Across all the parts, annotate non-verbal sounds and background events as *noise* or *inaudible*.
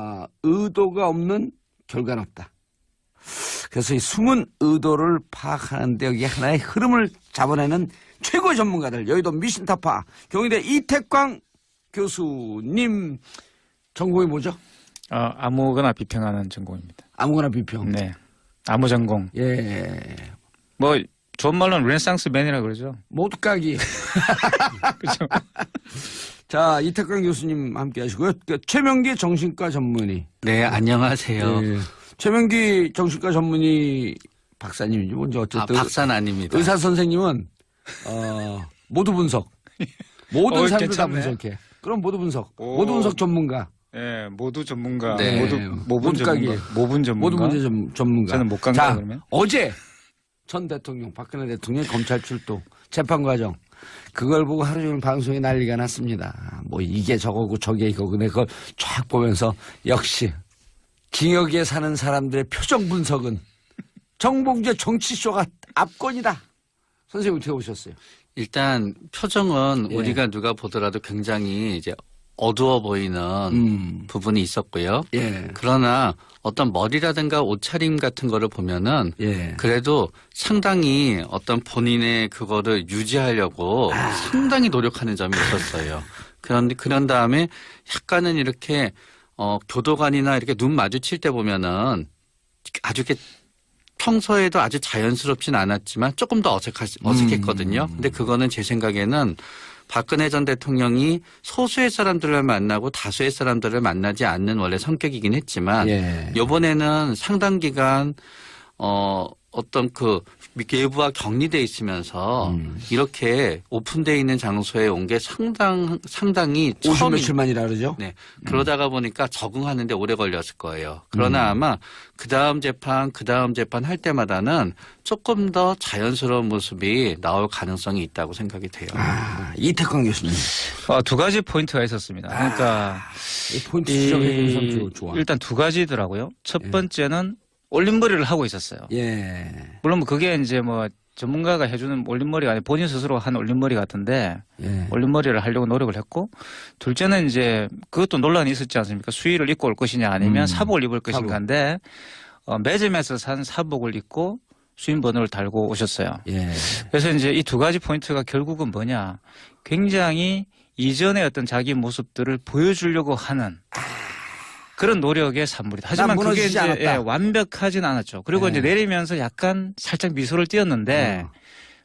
아, 의도가 없는 결과는 없다. 그래서 이 숨은 의도를 파악하는데 여기 하나의 흐름을 잡아내는 최고의 전문가들 여의도 미신타파 경희대 이태광 교수님 전공이 뭐죠? 어, 아무거나 비평하는 전공입니다. 아무거나 비평. 네. 아무 전공. 예. 뭐 좋은 말로는 르네상스 맨이라 그러죠. 모두 까기. 그렇죠. 자, 이태광 교수님 함께 하시고요. 그 최명기 정신과 전문의. 네, 안녕하세요. 예. 최명기 정신과 전문의 박사님이지 뭔지 아, 어쨌든 박사는 아닙니다. 의사 선생님은 어, 모두 분석. *laughs* 모든 어, 사람들 다. 분석해. 그럼 모두 분석. 오. 모두 분석 전문가. 예, 모두 전문가. 네. 모두 모분. 전문가. 모분 전문가. 모두 문제 전, 전문가. 저는 못 간다 자, 그러면. 어제 전 대통령 박근혜 대통령 검찰 출동 재판 과정 그걸 보고 하루 종일 방송에 난리가 났습니다. 뭐 이게 저거고 저게 이거고 근데 그걸 쫙 보면서 역시 징역에 사는 사람들의 표정 분석은 정봉재 정치쇼가 압권이다. 선생님 어떻게 보셨어요? 일단 표정은 예. 우리가 누가 보더라도 굉장히 이제 어두워 보이는 음. 부분이 있었고요. 예. 그러나 어떤 머리라든가 옷차림 같은 거를 보면은 예. 그래도 상당히 어떤 본인의 그거를 유지하려고 아. 상당히 노력하는 점이 있었어요. 그런데 그런 다음에 약간은 이렇게 어 교도관이나 이렇게 눈 마주칠 때 보면은 아주 이렇게 평소에도 아주 자연스럽진 않았지만 조금 더 어색하, 어색했거든요. 음. 근데 그거는 제 생각에는 박근혜 전 대통령이 소수의 사람들을 만나고 다수의 사람들을 만나지 않는 원래 성격이긴 했지만 예. 요번에는 상당 기간 어 어떤 그 외부와 격리돼 있으면서 음. 이렇게 오픈돼 있는 장소에 온 게 상당 상당히 50 처음이 며칠만이라 그러죠? 네 그러다가 보니까 적응하는데 오래 걸렸을 거예요. 그러나 음. 아마 그 다음 재판 그 다음 재판 할 때마다는 조금 더 자연스러운 모습이 나올 가능성이 있다고 생각이 돼요. 아, 이태광 교수님. 어, 두 가지 포인트가 있었습니다. 그러니까 이 포인트 지적해 주는 사람 이, 좋- 좋아. 일단 두 가지더라고요. 첫 예. 번째는 올림머리를 하고 있었어요. 예. 물론 뭐 그게 이제 뭐 전문가가 해주는 올림머리가 아니라 본인 스스로 한 올림머리 같은데 예. 올림머리를 하려고 노력을 했고 둘째는 이제 그것도 논란이 있었지 않습니까? 수의를 입고 올 것이냐 아니면 음, 사복을 입을. 것인가인데 어, 매점에서 산 사복을 입고 수인 번호를 달고 오셨어요. 예. 그래서 이제 이 두 가지 포인트가 결국은 뭐냐? 굉장히 이전의 어떤 자기 모습들을 보여주려고 하는 그런 노력의 산물이다. 하지만 그게 이제 않았다. 예, 완벽하진 않았죠. 그리고 네. 이제 내리면서 약간 살짝 미소를 띄었는데 어.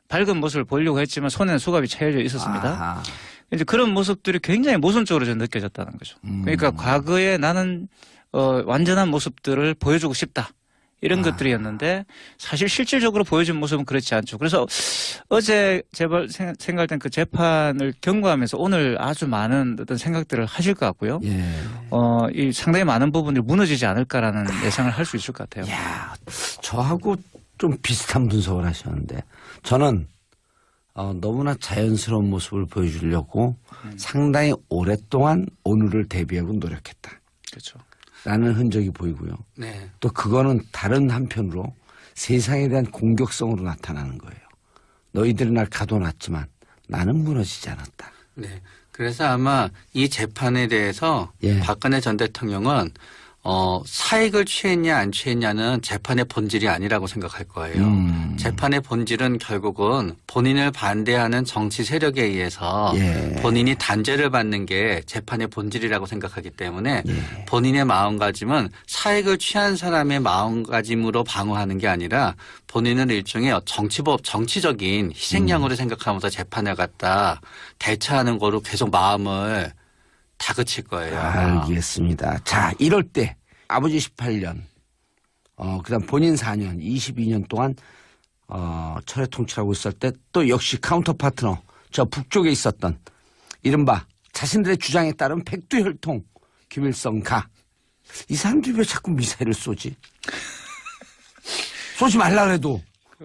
밝은 모습을 보려고 했지만 손에는 수갑이 차여져 있었습니다. 아하. 이제 그런 모습들이 굉장히 모순적으로 좀 느껴졌다는 거죠. 음. 그러니까 과거에 나는 어, 완전한 모습들을 보여주고 싶다. 이런 아. 것들이었는데 사실 실질적으로 보여준 모습은 그렇지 않죠. 그래서 어제 제발 생- 생각된 그 재판을 경고하면서 오늘 아주 많은 어떤 생각들을 하실 것 같고요. 예. 어, 이 상당히 많은 부분들이 무너지지 않을까라는 예상을 할 수 있을 것 같아요. 야, 저하고 좀 비슷한 분석을 하셨는데 저는 어, 너무나 자연스러운 모습을 보여주려고 음. 상당히 오랫동안 오늘을 대비하고 노력했다. 그렇죠. 라는 흔적이 보이고요. 네. 또 그거는 다른 한편으로 세상에 대한 공격성으로 나타나는 거예요. 너희들은 날 가둬놨지만 나는 무너지지 않았다. 네. 그래서 아마 이 재판에 대해서 예. 박근혜 전 대통령은 어, 사익을 취했냐 안 취했냐는 재판의 본질이 아니라고 생각할 거예요. 음. 재판의 본질은 결국은 본인을 반대하는 정치 세력에 의해서 예. 본인이 단죄를 받는 게 재판의 본질이라고 생각하기 때문에 예. 본인의 마음가짐은 사익을 취한 사람의 마음가짐으로 방어하는 게 아니라 본인은 일종의 정치법 정치적인 희생양으로 생각하면서 재판에 갔다 대처하는 거로 계속 마음을 다 그칠 거예요. 알겠습니다. 자, 이럴 때 아버지 18년, 어, 그다음 본인 4년, 22년 동안 어, 철회 통치하고 있을 때 또 역시 카운터 파트너 저 북쪽에 있었던 이른바 자신들의 주장에 따른 백두혈통 김일성 가. 이 사람들이 왜 자꾸 미사일을 쏘지? *laughs* 쏘지 말라 그래도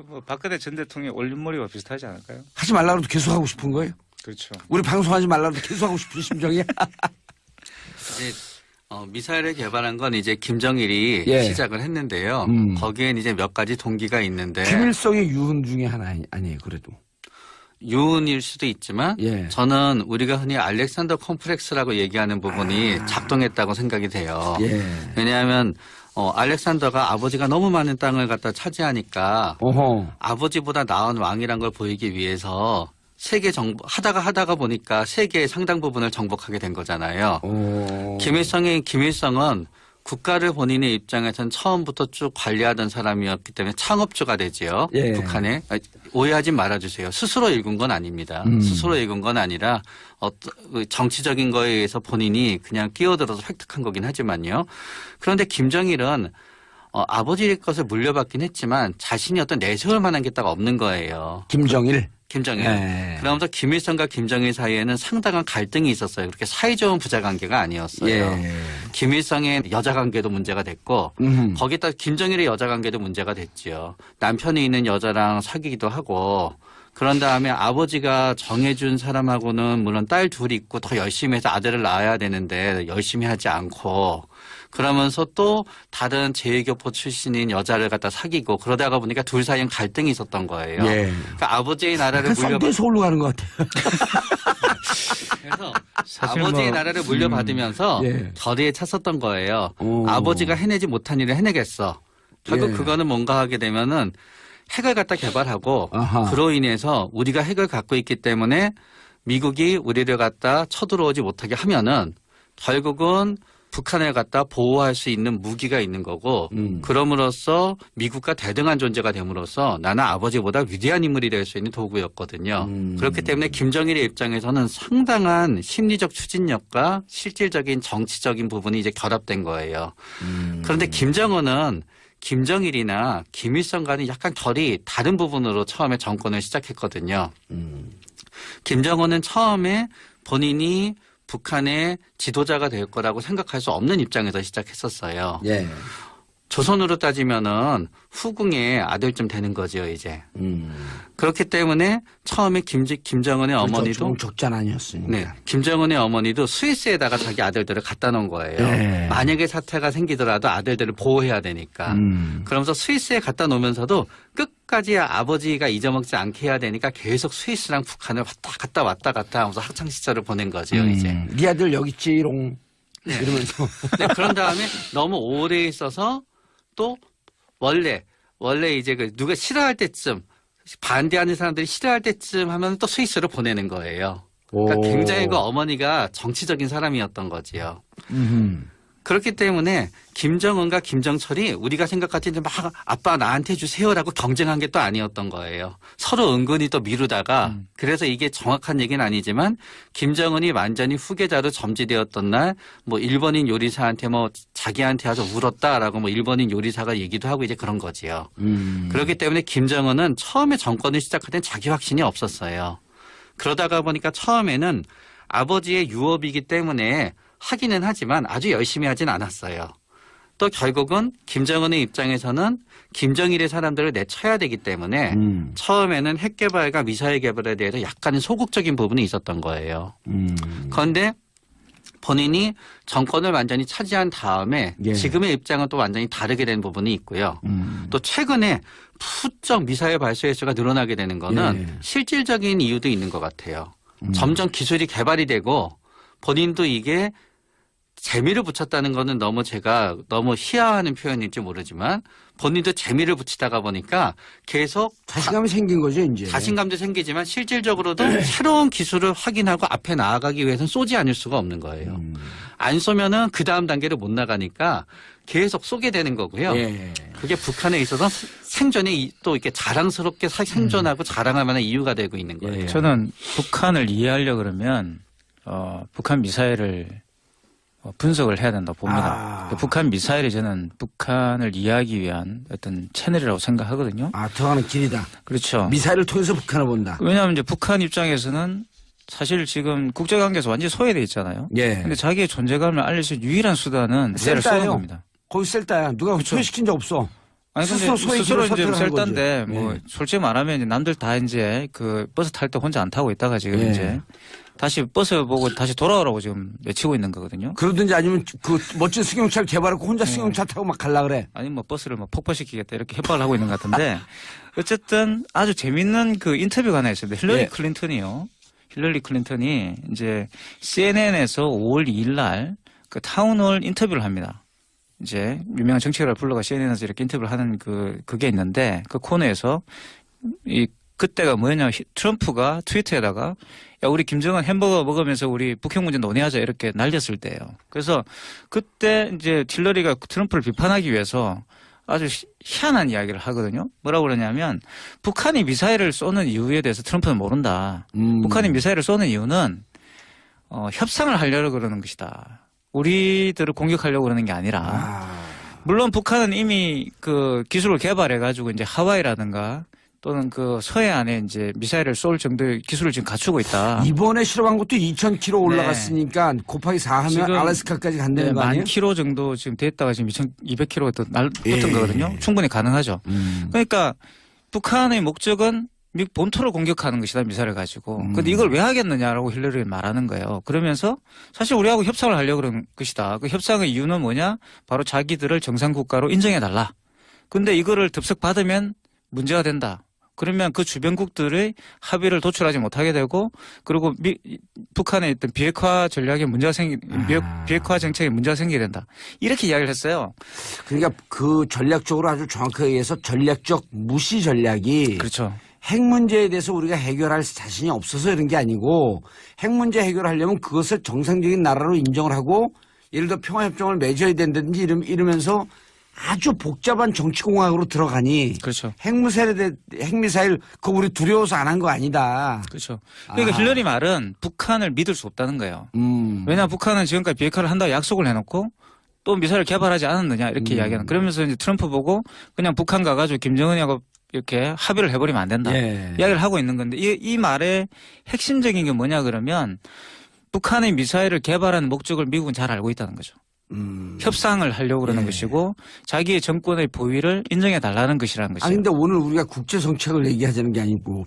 뭐 박근혜 전 대통령 올림머리와 비슷하지 않을까요? 하지 말라 그래도 계속 하고 싶은 거예요? 그렇죠. 우리 방송하지 말라 그래도 계속 하고 싶은 심정이야? *laughs* 이제 어, 미사일을 개발한 건 이제 김정일이 예. 시작을 했는데요. 음. 거기엔 이제 몇 가지 동기가 있는데 김일성의 유흥 중에 하나 아니- 아니에요, 그래도. 유은일 수도 있지만 예. 저는 우리가 흔히 알렉산더 컴플렉스라고 얘기하는 부분이 작동했다고 생각이 돼요. 아. 예. 왜냐하면 어, 알렉산더가 아버지가 너무 많은 땅을 갖다 차지하니까 어허. 아버지보다 나은 왕이란 걸 보이기 위해서 세계 정복 하다가 하다가 보니까 세계의 상당 부분을 정복하게 된 거잖아요. 오. 김일성의 김일성은 국가를 본인의 입장에선 처음부터 쭉 관리하던 사람이었기 때문에 창업주가 되지요. 예. 북한에 아, 오해하지 말아주세요. 스스로 읽은 건 아닙니다. 음. 스스로 읽은 건 아니라 어떤 정치적인 거에 의해서 본인이 그냥 끼어들어서 획득한 거긴 하지만요. 그런데 김정일은 어, 아버지의 것을 물려받긴 했지만 자신이 어떤 내세울 만한 게 딱 없는 거예요. 김정일. 김정일. 예. 그러면서 김일성과 김정일 사이에는 상당한 갈등이 있었어요. 그렇게 사이좋은 부자 관계가 아니었어요. 예. 김일성의 여자 관계도 문제가 됐고 음. 거기다 김정일의 여자 관계도 문제가 됐지요. 남편이 있는 여자랑 사귀기도 하고 그런 다음에 아버지가 정해준 사람하고는 물론 딸 둘이 있고 더 열심히 해서 아들을 낳아야 되는데 열심히 하지 않고 그러면서 또 다른 제2교포 출신인 여자를 갖다 사귀고 그러다가 보니까 둘 사이엔 갈등이 있었던 거예요. 예. 그러니까 아버지의 나라를 물려받 서울로 가는 것 같아요. *laughs* 그래서 아버지의 뭐, 나라를 물려받으면서 예. 거리에 찼었던 거예요. 오. 아버지가 해내지 못한 일을 해내겠어. 결국 예. 그거는 뭔가 하게 되면은 핵을 갖다 개발하고 아하. 그로 인해서 우리가 핵을 갖고 있기 때문에 미국이 우리를 갖다 쳐들어오지 못하게 하면은 결국은 북한을 갖다 보호할 수 있는 무기가 있는 거고 음. 그럼으로써 미국과 대등한 존재가 됨으로써 나는 아버지보다 위대한 인물이 될 수 있는 도구였거든요. 음. 그렇기 때문에 김정일의 입장에서는 상당한 심리적 추진력과 실질적인 정치적인 부분이 이제 결합된 거예요. 음. 그런데 김정은은 김정일이나 김일성과는 약간 결이 다른 부분으로 처음에 정권을 시작했거든요. 음. 김정은은 처음에 본인이 북한의 지도자가 될 거라고 생각할 수 없는 입장에서 시작했었어요. 예. 조선으로 따지면은 후궁의 아들쯤 되는 거죠, 이제. 음. 그렇기 때문에 처음에 김, 김정은의 어머니도 조금 적잔 아니었으니까. 네, 김정은의 어머니도 스위스에다가 자기 아들들을 갖다 놓은 거예요. 네. 만약에 사태가 생기더라도 아들들을 보호해야 되니까. 음. 그러면서 스위스에 갖다 놓으면서도 끝까지 아버지가 잊어먹지 않게 해야 되니까 계속 스위스랑 북한을 왔다 갔다 왔다 갔다 하면서 학창 시절을 보낸 거죠, 이제. 음. 네 아들 여기 있지롱. 이러면서. *laughs* 네, 그런 다음에 너무 오래 있어서 또 원래 원래 이제 그 누가 싫어할 때쯤 반대하는 사람들이 싫어할 때쯤 하면 또 스위스로 보내는 거예요. 그러니까 오. 굉장히 그 어머니가 정치적인 사람이었던 거지요. 음. 그렇기 때문에 김정은과 김정철이 우리가 생각하기는 막 아빠 나한테 주세요라고 경쟁한 게 또 아니었던 거예요. 서로 은근히 또 미루다가 그래서 이게 정확한 얘기는 아니지만 김정은이 완전히 후계자로 점지되었던 날 뭐 일본인 요리사한테 뭐 자기한테 와서 울었다라고 뭐 일본인 요리사가 얘기도 하고 이제 그런 거지요. 음. 그렇기 때문에 김정은은 처음에 정권을 시작할 땐 자기 확신이 없었어요. 그러다가 보니까 처음에는 아버지의 유업이기 때문에 하기는 하지만 아주 열심히 하진 않았어요. 또 결국은 김정은의 입장에서는 김정일의 사람들을 내쳐야 되기 때문에 음. 처음에는 핵 개발과 미사일 개발에 대해서 약간은 소극적인 부분이 있었던 거예요. 음. 그런데 본인이 정권을 완전히 차지한 다음에 예. 지금의 입장은 또 완전히 다르게 된 부분이 있고요. 음. 또 최근에 푸쩍 미사일 발사 횟수가 늘어나게 되는 거는 예. 실질적인 이유도 있는 것 같아요. 음. 점점 기술이 개발이 되고 본인도 이게 재미를 붙였다는 거는 너무 제가 너무 희화하는 표현일지 모르지만 본인도 재미를 붙이다가 보니까 계속 자신감이 생긴 거죠, 이제. 자신감도 생기지만 실질적으로도 새로운 기술을 확인하고 앞에 나아가기 위해서는 쏘지 않을 수가 없는 거예요. 음. 안 쏘면은 그 다음 단계를 못 나가니까 계속 쏘게 되는 거고요. 예. 그게 북한에 있어서 생존에 이- 또 이렇게 자랑스럽게 사- 생존하고 자랑할 만한 이유가 되고 있는 거예요. 예. 저는 북한을 이해하려 그러면 어, 북한 미사일을 어, 분석을 해야 된다고 봅니다. 아. 그 북한 미사일이 저는 북한을 이해하기 위한 어떤 채널이라고 생각하거든요. 아, 들어가는 길이다. 그렇죠. 미사일을 통해서 북한을 본다. 왜냐하면 이제 북한 입장에서는 사실 지금 국제관계에서 완전히 소외돼 있잖아요. 예. 근데 자기의 존재감을 알릴 수 있는 유일한 수단은 미사일을 쏘는 셀다예요. 겁니다. 거기 셀다야. 누가 소외시킨 적 없어. 아니 근데 스스로 스스로, 소외기를 이제 셀단데. 뭐 예. 솔직히 말하면 이제 남들 다 이제 그 버스 탈 때 혼자 안 타고 있다가 지금 예. 이제 다시 버스 보고 다시 돌아오라고 지금 외치고 있는 거거든요. 그러든지 아니면 그 멋진 승용차를 개발하고 혼자 승용차 타고 막 갈라 그래. 아니 뭐 버스를 뭐 폭파시키겠다 이렇게 협박을 하고 있는 것 같은데 어쨌든 아주 재밌는 그 인터뷰가 하나 있습니다. 힐러리 예. 클린턴이요. 힐러리 클린턴이 이제 CNN에서 5월 2일 날 그 타운홀 인터뷰를 합니다. 이제 유명한 정치가를 불러가 CNN에서 이렇게 인터뷰를 하는 그 그게 있는데 그 코너에서 이 그때가 뭐냐 히- 트럼프가 트위터에다가 야 우리 김정은 햄버거 먹으면서 우리 북핵 문제 논의하자 이렇게 날렸을 때예요. 그래서 그때 이제 틸러리가 트럼프를 비판하기 위해서 아주 희- 희한한 이야기를 하거든요. 뭐라고 그러냐면 북한이 미사일을 쏘는 이유에 대해서 트럼프는 모른다. 음. 북한이 미사일을 쏘는 이유는 어, 협상을 하려고 그러는 것이다. 우리들을 공격하려고 그러는 게 아니라 아. 물론 북한은 이미 그 기술을 개발해 가지고 이제 하와이라든가 또는 그 서해안에 이제 미사일을 쏠 정도의 기술을 지금 갖추고 있다. 이번에 실험한 것도 2,000km 올라갔으니까 곱하기 4 하면 알래스카까지 간다는 네, 거만 아니에요? 킬로 정도 지금 됐다가 지금 2,200킬로가 또날 예. 붙은 거거든요. 충분히 가능하죠. 음. 그러니까 북한의 목적은 미국 본토를 공격하는 것이다 미사를 가지고. 음. 근데 이걸 왜 하겠느냐라고 힐러리 말하는 거예요. 그러면서 사실 우리하고 협상을 하려고 그러는 것이다. 그 협상의 이유는 뭐냐? 바로 자기들을 정상 국가로 인정해 달라. 근데 이거를 듭석 받으면 문제가 된다. 그러면 그 주변국들의 합의를 도출하지 못하게 되고 그리고 미, 북한의 어떤 비핵화 전략에 문제가 생기 비핵, 아. 비핵화 정책에 문제가 생기게 된다. 이렇게 이야기를 했어요. 그러니까 그 전략적으로 아주 정확하게 얘기해서 전략적 무시 전략이 그렇죠. 핵 문제에 대해서 우리가 해결할 자신이 없어서 이런 게 아니고 핵 문제 해결하려면 그것을 정상적인 나라로 인정을 하고 예를 들어 평화협정을 맺어야 된다든지 이러, 이러면서 아주 복잡한 정치공학으로 들어가니 그렇죠. 핵미사일에 대, 핵미사일 그거 우리 두려워서 안 한 거 아니다. 그렇죠. 그러니까 아. 힐러리 말은 북한을 믿을 수 없다는 거예요. 음. 왜냐 북한은 지금까지 비핵화를 한다고 약속을 해놓고 또 미사일을 개발하지 않았느냐 이렇게 음. 이야기하는. 그러면서 이제 트럼프 보고 그냥 북한 가가지고 김정은하고 이렇게 합의를 해버리면 안 된다. 예. 이야기를 하고 있는 건데 이, 이 말의 핵심적인 게 뭐냐 그러면 북한의 미사일을 개발하는 목적을 미국은 잘 알고 있다는 거죠. 음. 협상을 하려고 그러는 예. 것이고 자기의 정권의 보위를 인정해 달라는 것이라는 아 것이죠. 근데 오늘 우리가 국제 정책을 얘기하자는 게 아니고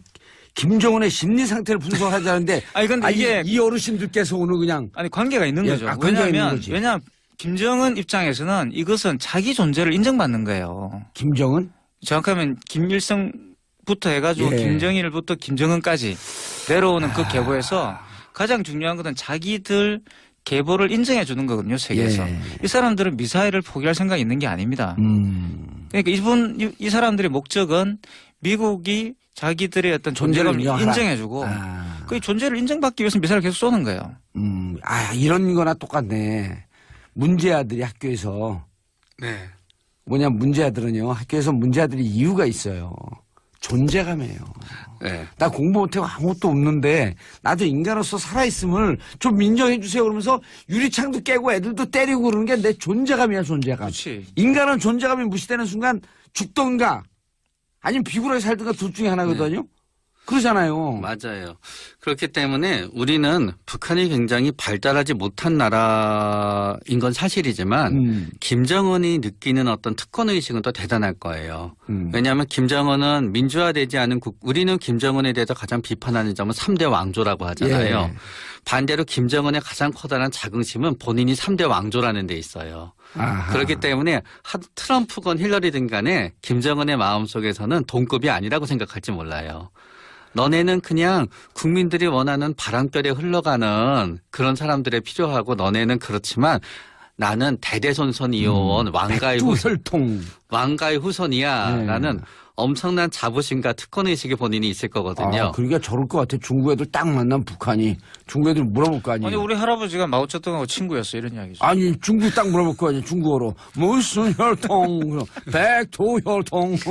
김정은의 심리 상태를 분석하자는데 *laughs* 아니 근데 아, 이게 이, 이 어르신들께서 오늘 그냥 아니 관계가 있는 예, 거죠. 아, 관계가 왜냐하면. 왜냐 김정은 입장에서는 이것은 자기 존재를 인정받는 거예요. 김정은 정확하면 김일성부터 해가지고 예. 김정일부터 김정은까지 내려오는 그 계보에서 가장 중요한 것은 자기들 계보를 인정해 주는 거거든요 세계에서. 예. 이 사람들은 미사일을 포기할 생각이 있는 게 아닙니다. 음. 그러니까 이분 이, 이 사람들의 목적은 미국이 자기들의 어떤 존재를 존재감을. 인정해주고 아. 그 존재를 인정받기 위해서 미사일을 계속 쏘는 거예요. 음. 아 이런 거나 똑같네. 문제 아들이 학교에서 네. 뭐냐 문제 아들은요 학교에서 문제 아들이 이유가 있어요. 존재감이에요. 네. 나 공부 못하고 아무것도 없는데 나도 인간으로서 살아있음을 좀 인정해 주세요 그러면서 유리창도 깨고 애들도 때리고 그러는 게 내 존재감이야 존재감. 그렇지. 인간은 존재감이 무시되는 순간 죽던가 아니면 비굴하게 살던가 둘 중에 하나거든요. 그러잖아요. 맞아요. 그렇기 때문에 우리는 북한이 굉장히 발달하지 못한 나라인 건 사실이지만 음, 김정은이 느끼는 어떤 특권 의식은 또 대단할 거예요. 음. 왜냐하면 김정은은 민주화되지 않은 국, 우리는 김정은에 대해서 가장 비판하는 점은 3대 왕조라고 하잖아요. 예. 반대로 김정은의 가장 커다란 자긍심은 본인이 3대 왕조라는 데 있어요. 아하. 그렇기 때문에 하- 트럼프건 힐러리든 간에 김정은의 마음속에서는 동급이 아니라고 생각할지 몰라요. 너네는 그냥 국민들이 원하는 바람결에 흘러가는 그런 사람들에 필요하고 너네는 그렇지만 나는 대대손손 이어온 왕가의 후손. 왕가의 후손이야. 네. 라는 엄청난 자부심과 특권 의식이 본인이 있을 거거든요. 아, 그러니까 저럴 것 같아. 중국 애들 딱 만난 북한이 중국 애들 물어볼 거 아니에요. 아니 우리 할아버지가 마오쩌둥하고 친구였어 이런 이야기죠. 아니 중국 딱 물어볼 거 아니에요. 중국어로 무슨 혈통? *laughs* 백두혈통. *laughs*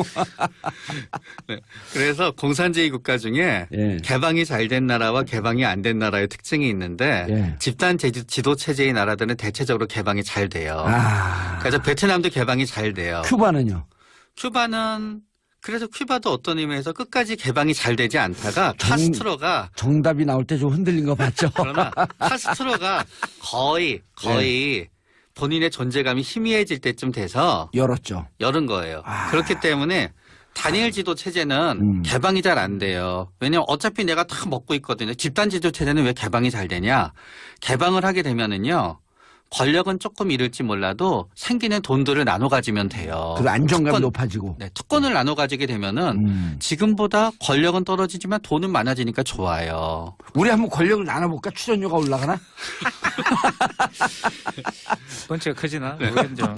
그래서 공산주의 국가 중에 예. 개방이 잘 된 나라와 개방이 안 된 나라의 특징이 있는데 예. 집단 제- 지도 체제의 나라들은 대체적으로 개방이 잘 돼요. 아, 그래서 베트남도 개방이 잘 돼요. 큐바는요. 큐바는 그래서 큐바도 어떤 의미에서 끝까지 개방이 잘 되지 않다가 정- 카스트로가 정답이 나올 때 좀 흔들린 거 봤죠? 그러나 *laughs* 카스트로가 거의 거의 본인의 존재감이 희미해질 때쯤 돼서 열었죠. 열은 거예요. 아. 그렇기 때문에 단일 지도 체제는 음. 개방이 잘 안 돼요. 왜냐면 어차피 내가 다 먹고 있거든요. 집단 지도 체제는 왜 개방이 잘 되냐? 개방을 하게 되면은요. 권력은 조금 잃을지 몰라도 생기는 돈들을 나눠 가지면 돼요. 그 안정감이 특권, 높아지고. 네, 특권을 나눠 가지게 되면은 음. 지금보다 권력은 떨어지지만 돈은 많아지니까 좋아요. 우리 한번 권력을 나눠 볼까? 출연료가 올라가나? 번째가 커지나? 모르겠죠.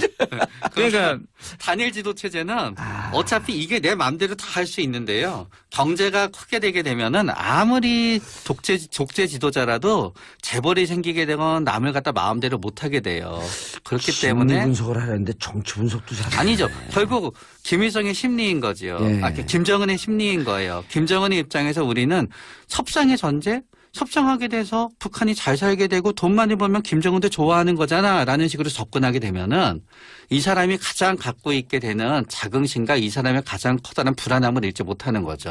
그러니까 단일 지도 체제는 아. 어차피 이게 내 마음대로 다 할 수 있는데요. 경제가 크게 되게 되면은 아무리 독재 독재 지도자라도 재벌이 생기게 되건 남을 갖다 마음대로 못 하게 돼요. 그렇기 때문에 분석을 하려는데 정치 분석도 잘. 아니죠. 결국 김일성의 심리인 거지요. 예. 아, 김정은의 심리인 거예요. 김정은의 입장에서 우리는 협상의 전제 협상하게 돼서 북한이 잘 살게 되고 돈 많이 벌면 김정은도 좋아하는 거잖아 라는 식으로 접근하게 되면은 이 사람이 가장 갖고 있게 되는 자긍심과 이 사람의 가장 커다란 불안함을 잃지 못하는 거죠.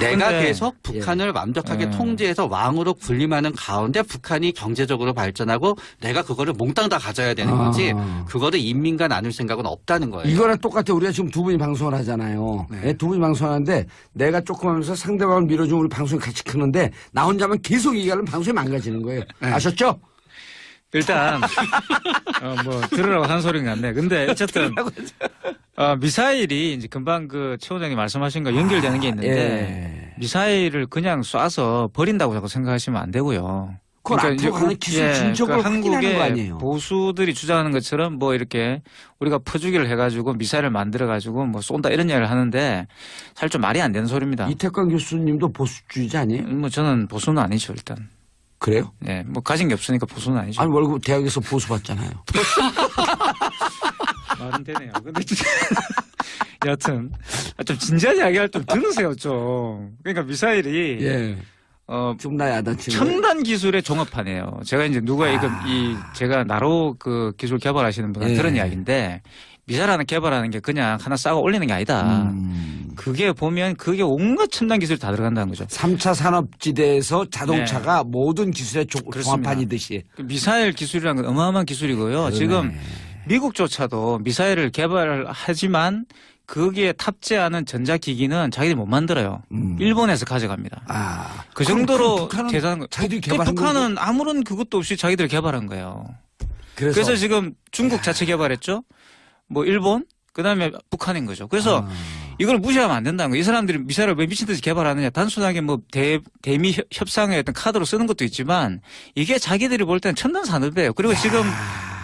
내가 근데- 계속 북한을 완벽하게 예. 통제해서 왕으로 군림하는 가운데 북한이 경제적으로 발전하고 내가 그거를 몽땅 다 가져야 되는 거지 아. 그거를 인민과 나눌 생각은 없다는 거예요. 이거랑 똑같아. 우리가 지금 두 분이 방송을 하잖아요. 네. 예, 두 분이 방송하는데 내가 조금 하면서 상대방을 밀어주면 우리 방송이 같이 크는데 나 혼자만 계속 얘기하면 방송이 망가지는 거예요. 네. 아셨죠? 일단 어, 뭐 들으라고 한 소리는 같네. 근데 어쨌든 *laughs* 어, 미사일이 이제 금방 그 최 원장님 말씀하신 거 연결되는 게 있는데 예. 미사일을 그냥 쏴서 버린다고 자꾸 생각하시면 안 되고요. 그건 앞으로 이제 가는 우- 기술 진적으로 그 확인하는 한국의 거 아니에요. 보수들이 주장하는 것처럼 뭐 이렇게 우리가 퍼주기를 해가지고 미사일을 만들어가지고 뭐 쏜다 이런 이야기를 하는데 사실 좀 말이 안 되는 소리입니다. 이태광 교수님도 보수주의자 아니에요? 뭐 저는 보수는 아니죠 일단. 그래요? 네, 뭐 가진 게 없으니까 보수는 아니죠. 아니 월급 대학에서 보수 받잖아요. *laughs* 말은 되네요. 근데 진짜 *laughs* 여하튼 아, 좀 진지한 이야기할 좀 들으세요 좀. 그러니까 미사일이 예. 어좀나 야단치는. 첨단 기술의 종합판이에요. 제가 이제 누가 이거 이 제가 나로 그 기술 개발하시는 분한테 예. 들은 이야기인데 미사일 하나 개발하는 게 그냥 하나 싸고 올리는 게 아니다. 음. 그게 보면 그게 온갖 첨단 기술이 다 들어간다는 거죠. 3차 산업지대에서 자동차가 모든 기술의 조- 네. 종합판이듯이. 그 미사일 기술이라는 건 어마어마한 기술이고요. 지금 미국조차도 미사일을 개발하지만 거기에 탑재하는 전자기기는 자기들이 못 만들어요. 음. 일본에서 가져갑니다. 아. 그 정도로 북한은 대단한 거. 자기들이 북- 개발한 북한은 아무런 그것도 없이 자기들이 개발한 거예요. 그래서, 그래서 지금 중국 자체 개발했죠. 뭐 일본, 그 다음에 북한인 거죠. 그래서 아. 이걸 무시하면 안 된다는 거예요. 이 사람들이 미사일을 왜 미친 듯이 개발하느냐. 단순하게 뭐 대, 대미 협- 협상의 어떤 카드로 쓰는 것도 있지만 이게 자기들이 볼 때는 첨단 산업이에요. 그리고 지금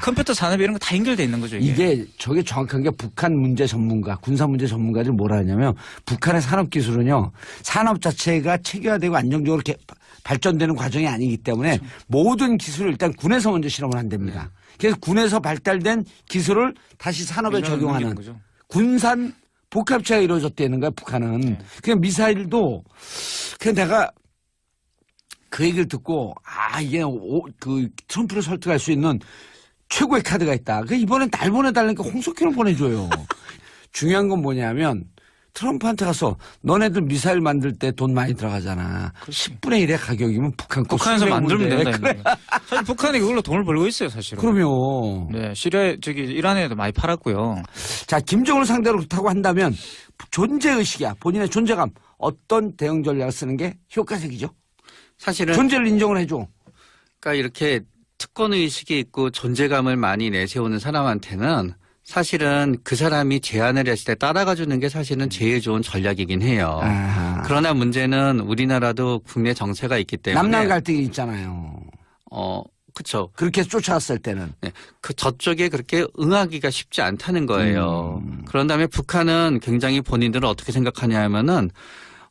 컴퓨터 산업 이런 거 다 연결돼 있는 거죠. 이게. 이게 저게 정확한 게 북한 문제 전문가, 군사 문제 전문가들이 뭐라 하냐면 북한의 산업 기술은요 산업 자체가 체계화되고 안정적으로 이렇게 발전되는 과정이 아니기 때문에 모든 기술을 일단 군에서 먼저 실험을 한답니다. 그래서 군에서 발달된 기술을 다시 산업에 적용하는 거죠. 군산 복합체가 이루어졌다는 거야 북한은. 네. 그냥 미사일도 그냥 내가 그 얘기를 듣고 아 이게 오, 그 트럼프를 설득할 수 있는 최고의 카드가 있다. 그 이번엔 날 보내달라니까 홍석현을 보내줘요. *laughs* 중요한 건 뭐냐면 트럼프한테 가서 너네들 미사일 만들 때 돈 많이 들어가잖아. 10분의 1의 가격이면 북한 거 북한에서 만들면. 된다. 거예요. 사실 북한이 그걸로 돈을 벌고 있어요, 사실은. 그러면 네, 시리아 저기 이란에도 많이 팔았고요. 자 김정을 상대로 그렇다고 한다면 존재 의식이야 본인의 존재감 어떤 대응 전략을 쓰는 게 효과적이죠. 사실은 존재를 인정을 해줘. 그러니까 이렇게 특권 의식이 있고 존재감을 많이 내세우는 사람한테는 사실은 그 사람이 제안을 했을 때 따라가 주는 게 사실은 제일 좋은 전략이긴 해요. 아하. 그러나 문제는 우리나라도 국내 정세가 있기 때문에 남남 갈등이 있잖아요. 어 그렇죠. 그렇게 쫓아왔을 때는 네, 그 저쪽에 그렇게 응하기가 쉽지 않다는 거예요. 음. 그런 다음에 북한은 굉장히 본인들은 어떻게 생각하냐 하면은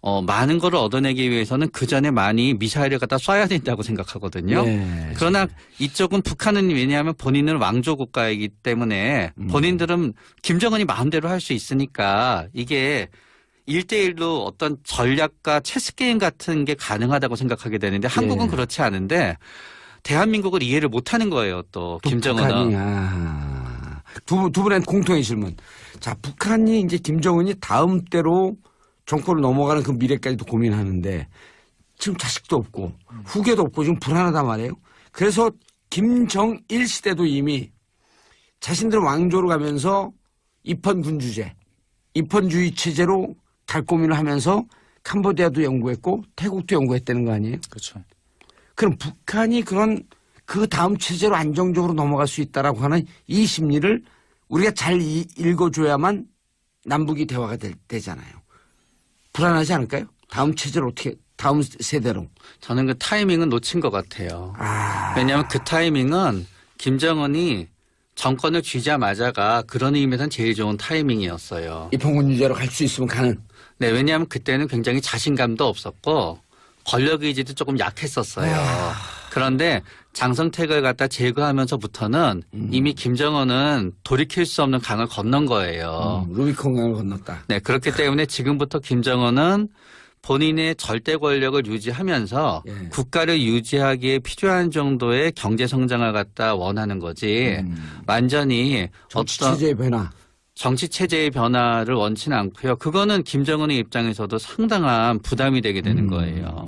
어 많은 거를 얻어내기 위해서는 그 전에 많이 미사일을 갖다 쏴야 된다고 생각하거든요. 네. 그러나 이쪽은 북한은 왜냐하면 본인은 왕조 국가이기 때문에 음. 본인들은 김정은이 마음대로 할 수 있으니까 이게 일대일로 어떤 전략과 체스 게임 같은 게 가능하다고 생각하게 되는데 한국은 예. 그렇지 않은데 대한민국을 이해를 못 하는 거예요, 또, 또 김정은은. 아. 두, 두 분의 공통의 질문. 자, 북한이 이제 김정은이 다음 때로 정권을 넘어가는 그 미래까지도 고민하는데 지금 자식도 없고 후계도 없고 지금 불안하단 말이에요. 그래서 김정일 시대도 이미 자신들 왕조로 가면서 입헌 군주제 입헌주의 체제로 갈 고민을 하면서 캄보디아도 연구했고 태국도 연구했다는 거 아니에요? 그렇죠. 그럼 북한이 그런 그 다음 체제로 안정적으로 넘어갈 수 있다라고 하는 이 심리를 우리가 잘 이- 읽어줘야만 남북이 대화가 될, 되잖아요. 불안하지 않을까요? 다음 체제를 어떻게 다음 세대로. 저는 그 타이밍은 놓친 것 같아요. 아, 왜냐하면 그 타이밍은 김정은이 정권을 쥐자마자가 그런 의미에서는 제일 좋은 타이밍이었어요. 입헌군 유제로 갈 수 있으면 가는. 네, 왜냐하면 그때는 굉장히 자신감도 없었고 권력 의지도 조금 약했었어요. 그런데 장성택을 갖다 제거하면서부터는 이미 김정은은 돌이킬 수 없는 강을 건넌 거예요. 음, 루비콘 강을 건넜다. 네, 그렇기 때문에 지금부터 김정은은 본인의 절대 권력을 유지하면서 예. 국가를 유지하기에 필요한 정도의 경제 성장을 갖다 원하는 거지 완전히 정치 체제의 변화. 정치 체제의 변화를 원치는 않고요. 그거는 김정은의 입장에서도 상당한 부담이 되게 되는 음. 거예요.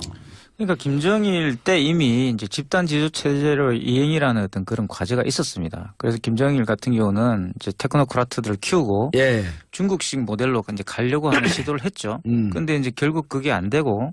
그러니까 김정일 때 이미 이제 집단 지주 체제를 이행이라는 어떤 그런 과제가 있었습니다. 그래서 김정일 같은 경우는 이제 테크노크라트들을 키우고 예. 중국식 모델로 이제 가려고 하는 *coughs* 시도를 했죠. 음. 근데 이제 결국 그게 안 되고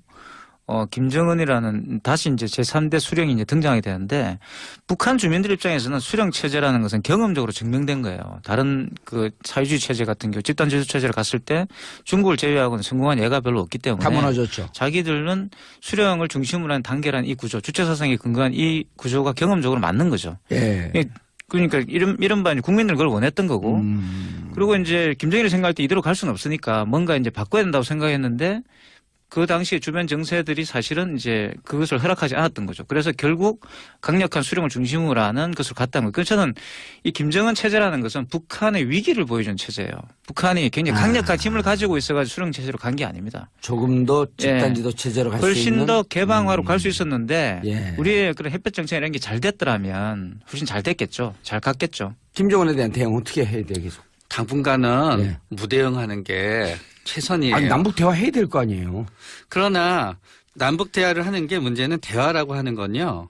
어 김정은이라는 다시 이제 제3대 수령이 이제 등장하게 되는데 북한 주민들 입장에서는 수령 체제라는 것은 경험적으로 증명된 거예요. 다른 그 사회주의 체제 같은 경우 집단 지주 체제를 갔을 때 중국을 제외하고는 성공한 예가 별로 없기 때문에 다 무너졌죠. 자기들은 수령을 중심으로 한 단계란 이 구조, 주체 사상에 근거한 이 구조가 경험적으로 맞는 거죠. 예. 예, 그러니까 이런 이른바 이제 국민들 그걸 원했던 거고. 음. 그리고 이제 김정일이 생각할 때 이대로 갈 수는 없으니까 뭔가 이제 바꿔야 된다고 생각했는데 그 당시에 주변 정세들이 사실은 이제 그것을 허락하지 않았던 거죠. 그래서 결국 강력한 수령을 중심으로 하는 것을 갔다는 거예요. 그래서 저는 이 김정은 체제라는 것은 북한의 위기를 보여준 체제예요. 북한이 굉장히 강력한 힘을 가지고 있어가지고 수령 체제로 간 게 아닙니다. 조금 더 집단 예. 지도 체제로 갈수 훨씬 있는 더 개방화로 음. 갈수 있었는데 예. 우리의 그런 햇볕 정책 이런 게 잘 됐더라면 훨씬 잘 됐겠죠. 잘 갔겠죠. 김정은에 대한 대응 어떻게 해야 돼 계속? 당분간은 예. 무대응하는 게 최선이에요. 아니 남북 대화 해야 될 거 아니에요. 그러나 남북 대화를 하는 게 문제는 대화라고 하는 건요.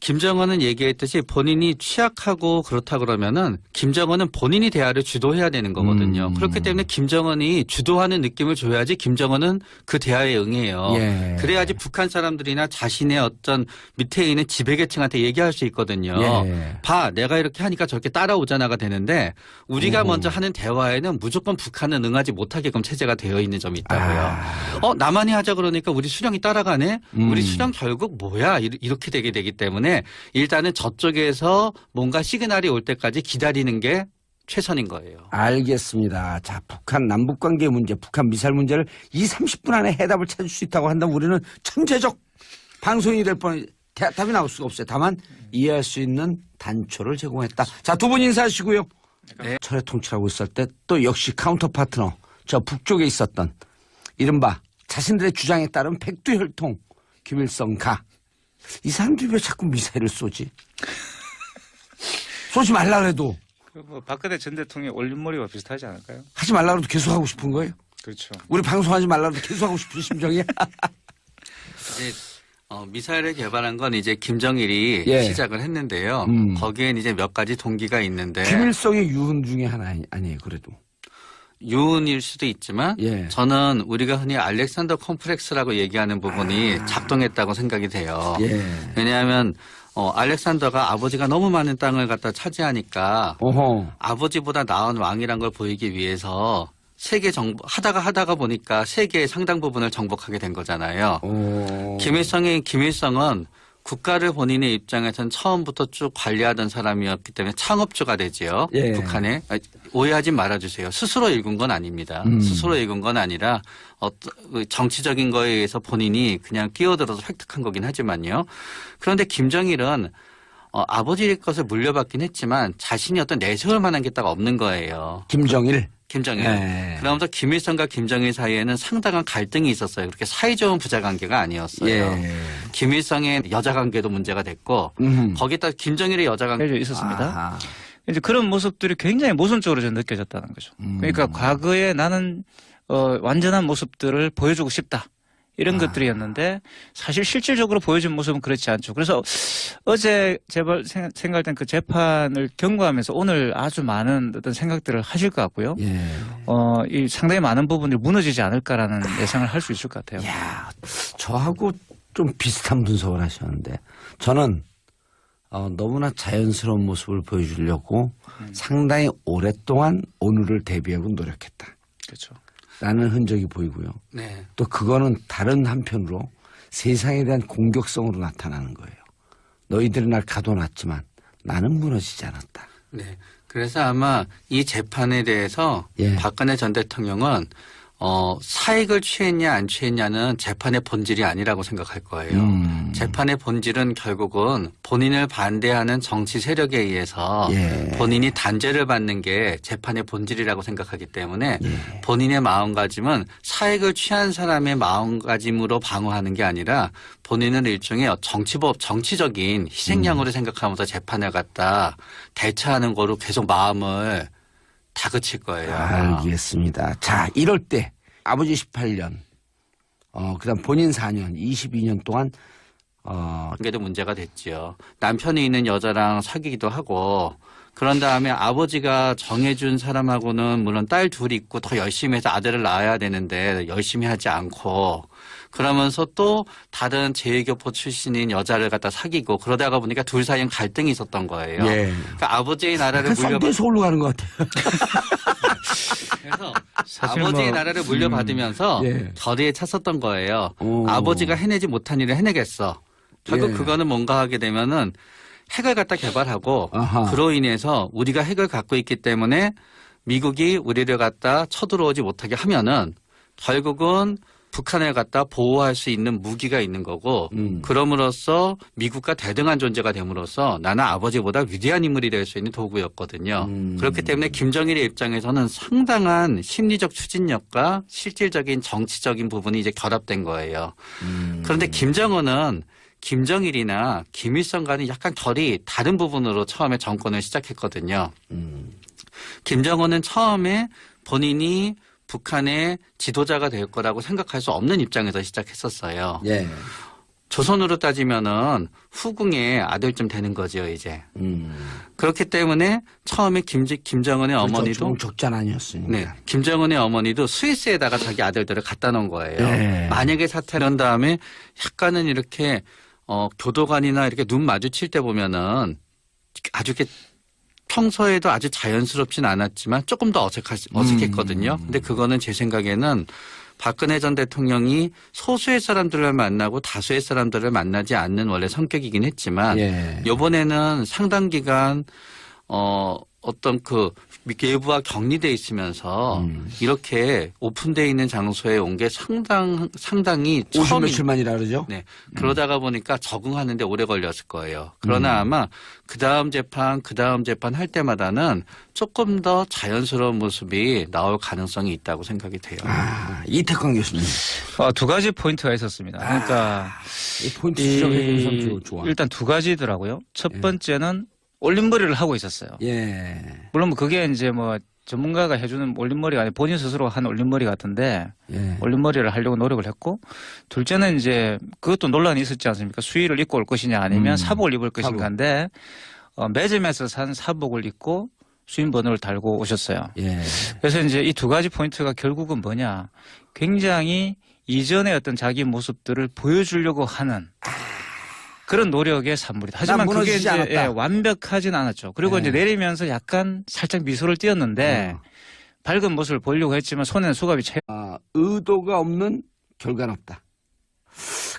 김정은은 얘기했듯이 본인이 취약하고 그렇다 그러면은 김정은은 본인이 대화를 주도해야 되는 거거든요. 음. 그렇기 때문에 김정은이 주도하는 느낌을 줘야지 김정은은 그 대화에 응해요. 예. 그래야지 북한 사람들이나 자신의 어떤 밑에 있는 지배계층한테 얘기할 수 있거든요. 예. 봐, 내가 이렇게 하니까 저렇게 따라오잖아가 되는데 우리가 오. 먼저 하는 대화에는 무조건 북한은 응하지 못하게끔 체제가 되어 있는 점이 있다고요. 아. 어, 나만이 하자 그러니까 우리 수령이 따라가네? 음. 우리 수령 결국 뭐야? 이- 이렇게 되게 되기 때문에 일단은 저쪽에서 뭔가 시그널이 올 때까지 기다리는 게 최선인 거예요. 알겠습니다. 자, 북한 남북 관계 문제, 북한 미사일 문제를 2, 30분 안에 해답을 찾을 수 있다고 한다면 우리는 천재적 방송이 될 뻔, 대- 답이 나올 수가 없어요. 다만 이해할 수 있는 단초를 제공했다. 자, 두 분 인사하시고요. 네. 철의 통치하고 있을 때 또 역시 카운터 파트너, 저 북쪽에 있었던 이른바 자신들의 주장에 따른 백두혈통 김일성 가. 이 사람들이 왜 자꾸 미사일을 쏘지? 쏘지 말라 그래도 뭐 박근혜 전 대통령의 올림머리와 비슷하지 않을까요? 하지 말라 그래도 계속 하고 싶은 거예요? 그렇죠. 우리 방송하지 말라 그래도 계속 하고 싶은 심정이야? *laughs* 이제 어, 미사일을 개발한 건 이제 김정일이 예. 시작을 했는데요. 음. 거기엔 이제 몇 가지 동기가 있는데 김일성의 유흥 중에 하나 아니- 아니에요, 그래도. 유은일 수도 있지만 예. 저는 우리가 흔히 알렉산더 컴플렉스라고 얘기하는 부분이 작동했다고 생각이 돼요. 아. 예. 왜냐하면 어, 알렉산더가 아버지가 너무 많은 땅을 갖다 차지하니까 어허. 아버지보다 나은 왕이란 걸 보이기 위해서 세계 정복 하다가 하다가 보니까 세계의 상당 부분을 정복하게 된 거잖아요. 어. 김일성의 김일성은 국가를 본인의 입장에선 처음부터 쭉 관리하던 사람이었기 때문에 창업주가 되지요. 예. 북한에 아, 오해하지 말아주세요. 스스로 읽은 건 아닙니다. 음. 스스로 읽은 건 아니라 어떤 그 정치적인 거에 의해서 본인이 그냥 끼어들어서 획득한 거긴 하지만요. 그런데 김정일은 어, 아버지의 것을 물려받긴 했지만 자신이 어떤 내세울 만한 게 딱 없는 거예요. 김정일. 김정일. 예. 그러면서 김일성과 김정일 사이에는 상당한 갈등이 있었어요. 그렇게 사이좋은 부자 관계가 아니었어요. 예. 김일성의 여자 관계도 문제가 됐고 음. 거기다 김정일의 여자 관계 해져 있었습니다. 아하. 이제 그런 모습들이 굉장히 모순적으로 좀 느껴졌다는 거죠. 음. 그러니까 과거에 나는 어, 완전한 모습들을 보여주고 싶다. 이런 아. 것들이었는데 사실 실질적으로 보여준 모습은 그렇지 않죠. 그래서 어제 제발 생- 생각된 그 재판을 경고하면서 오늘 아주 많은 어떤 생각들을 하실 것 같고요. 예. 어, 이 상당히 많은 부분들이 무너지지 않을까라는 예상을 할 수 있을 것 같아요. 야, 저하고 좀 비슷한 분석을 하셨는데 저는 어, 너무나 자연스러운 모습을 보여주려고 음. 상당히 오랫동안 오늘을 대비하고 노력했다. 그렇죠. 라는 흔적이 보이고요. 네. 또 그거는 다른 한편으로 세상에 대한 공격성으로 나타나는 거예요. 너희들은 날 가둬놨지만 나는 무너지지 않았다. 네. 그래서 아마 이 재판에 대해서 예. 박근혜 전 대통령은 어, 사익을 취했냐 안 취했냐는 재판의 본질이 아니라고 생각할 거예요. 음. 재판의 본질은 결국은 본인을 반대하는 정치 세력에 의해서 예. 본인이 단죄를 받는 게 재판의 본질이라고 생각하기 때문에 예. 본인의 마음가짐은 사익을 취한 사람의 마음가짐으로 방어하는 게 아니라 본인은 일종의 정치법 정치적인 음. 희생양으로 생각하면서 재판을 갖다 대처하는 거로 계속 마음을 다 그칠 거예요. 알겠습니다. 자, 이럴 때 아버지 18년, 어, 그다음 본인 4년, 22년 동안 어, 그게도 문제가 됐지요. 남편이 있는 여자랑 사귀기도 하고 그런 다음에 아버지가 정해준 사람하고는 물론 딸 둘이 있고 더 열심히 해서 아들을 낳아야 되는데 열심히 하지 않고 그러면서 또 다른 제2교포 출신인 여자를 갖다 사귀고 그러다가 보니까 둘 사이엔 갈등이 있었던 거예요. 예. 그러니까 아버지의 나라를 물려받 썸대에서 올라가는 것 같아요. *laughs* 그래서 아버지의 뭐, 나라를 물려받으면서 예. 결의에 찼었던 거예요. 오. 아버지가 해내지 못한 일을 해내겠어. 결국 예. 그거는 뭔가 하게 되면은 핵을 갖다 개발하고 아하. 그로 인해서 우리가 핵을 갖고 있기 때문에 미국이 우리를 갖다 쳐들어오지 못하게 하면은 결국은 북한을 갖다 보호할 수 있는 무기가 있는 거고 음. 그럼으로써 미국과 대등한 존재가 됨으로써 나는 아버지보다 위대한 인물이 될 수 있는 도구였거든요. 음. 그렇기 때문에 김정일의 입장에서는 상당한 심리적 추진력과 실질적인 정치적인 부분이 이제 결합된 거예요. 음. 그런데 김정은은 김정일이나 김일성과는 약간 결이 다른 부분으로 처음에 정권을 시작했거든요. 음. 김정은은 처음에 본인이 북한의 지도자가 될 거라고 생각할 수 없는 입장에서 시작했었어요. 예. 조선으로 따지면은 후궁의 아들쯤 되는 거죠, 이제. 음. 그렇기 때문에 처음에 김, 김정은의 어머니도 조금 적잔 아니었으니까. 네. 김정은의 어머니도 스위스에다가 자기 아들들을 갖다 놓은 거예요. 네. 만약에 사퇴한 다음에 약간은 이렇게 어 교도관이나 이렇게 눈 마주칠 때 보면은 아주 이렇게 평소에도 아주 자연스럽진 않았지만 조금 더 어색하, 어색했거든요. 음. 근데 그거는 제 생각에는 박근혜 전 대통령이 소수의 사람들을 만나고 다수의 사람들을 만나지 않는 원래 성격이긴 했지만 예. 요번에는 상당 기간 어 어떤 그 외부와 격리돼 있으면서 음. 이렇게 오픈돼 있는 장소에 온 게 상당 상당히 50 처음이 며칠만이라 그러죠? 네 그러다가 보니까 적응하는데 오래 걸렸을 거예요. 그러나 아마 그 다음 재판 그 다음 재판 할 때마다는 조금 더 자연스러운 모습이 나올 가능성이 있다고 생각이 돼요. 아, 이태광 교수님. 어, 두 가지 포인트가 있었습니다. 그러니까 이 포인트 지적해 주면 이- 참 좋아. 일단 두 가지더라고요. 첫 예. 번째는 올림머리를 하고 있었어요. 예. 물론 뭐 그게 이제 뭐 전문가가 해주는 올림머리가 아니라 본인 스스로 한 올림머리 같은데 예. 올림머리를 하려고 노력을 했고 둘째는 이제 그것도 논란이 있었지 않습니까? 수의를 입고 올 것이냐 아니면 음, 사복을 입을. 것인가인데 어, 매점에서 산 사복을 입고 수인 번호를 달고 오셨어요. 예. 그래서 이제 이 두 가지 포인트가 결국은 뭐냐? 굉장히 이전의 어떤 자기 모습들을 보여주려고 하는 그런 노력의 산물이다. 하지만 그게 이제 않았다. 예, 완벽하진 않았죠. 그리고 네. 이제 내리면서 약간 살짝 미소를 띄었는데 어. 밝은 모습을 보이려고 했지만 손에는 수갑이 채. 아, 의도가 없는 결과는 없다.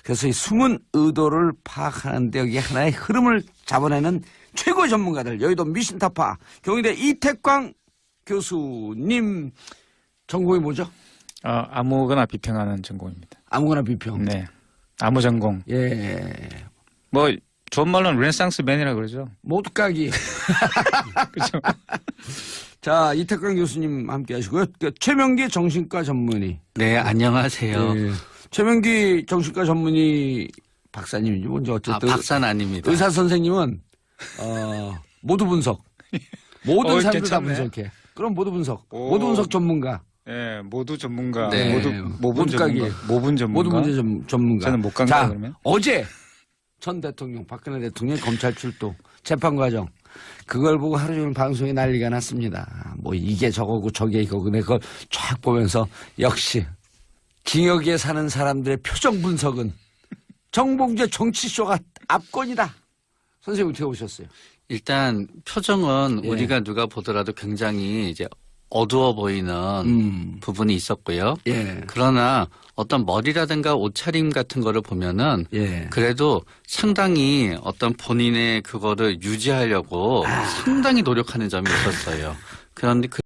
그래서 이 숨은 의도를 파악하는데 여기 하나의 흐름을 잡아내는 최고의 전문가들 여의도 미신타파 경희대 이태광 교수님 전공이 뭐죠? 어, 아무거나 비평하는 전공입니다. 아무거나 비평. 네. 아무 전공. 예. 뭐 좋은 말로는 르네상스 맨이라 그러죠. 모두 까기. *laughs* 그렇죠. *laughs* 자, 이태광 교수님 함께 하시고요. 그 최명기 정신과 전문의. 네 안녕하세요. 예. 최명기 정신과 전문의 박사님이지 뭔지 아 어쨌든 박사는 아닙니다. 의사 선생님은 어, 모두 분석. *laughs* 모든 어, 사람들 다. 분석해. 그럼 모두 분석. 오. 모두 분석 전문가. 예, 모두 전문가, 네. 모두 모분. 전문가, 모분 전문가. 모든 문제 좀 전문가. 저는 못 간다 자, 그러면. 어제 전 대통령 박근혜 대통령 검찰 출동 재판 과정 그걸 보고 하루 종일 방송에 난리가 났습니다. 뭐 이게 저거고 저게 이거고 근데 그걸 쫙 보면서 역시 징역에 사는 사람들의 표정 분석은 정봉재 정치쇼가 압권이다. 선생님 어떻게 보셨어요? 일단 표정은 예. 우리가 누가 보더라도 굉장히 이제 어두워 보이는 음, 부분이 있었고요. 예, 그러나 어떤 머리라든가 옷차림 같은 거를 보면은 예. 그래도 상당히 어떤 본인의 그거를 유지하려고 상당히 노력하는 점이 있었어요. 그런데 그